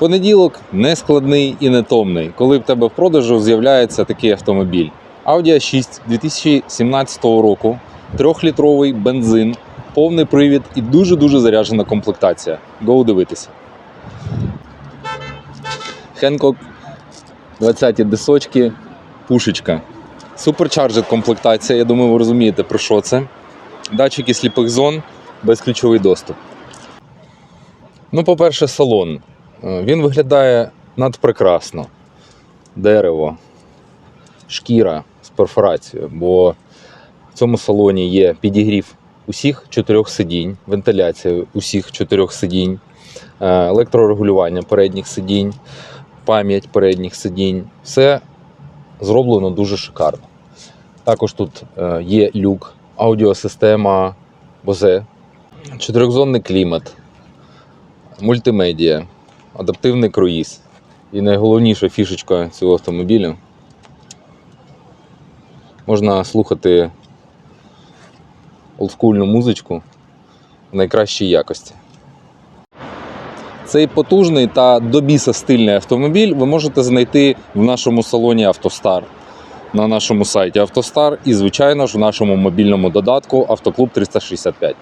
Понеділок не складний і не томний, коли в тебе в продажу з'являється такий автомобіль. Audi A6 2017 року, трьохлітровий бензин, повний привід і дуже-дуже заряджена комплектація. Go дивитися. Hancock 20 дисочки, пушечка. Суперчарджет комплектація, я думаю, ви розумієте про що це. Датчики сліпих зон, безключовий доступ. Ну, по-перше, салон. Е, Він виглядає надпрекрасно. Дерево, шкіра з перфорацією, бо в цьому салоні є підігрів усіх чотирьох сидінь, вентиляція усіх чотирьох сидінь, е, електрорегулювання передніх сидінь, пам'ять передніх сидінь. Все зроблено дуже шикарно. Також тут е, є люк, аудіосистема Bose, чотирьохзонний клімат, мультимедіа, адаптивний круїз. І найголовніша фішечка цього автомобіля можна слухати олдскульну музичку в найкращій якості. Цей потужний та до біса стильний автомобіль ви можете знайти в нашому салоні Автостар на нашому сайті Автостар і, звичайно ж, в нашому мобільному додатку Автоклуб 365.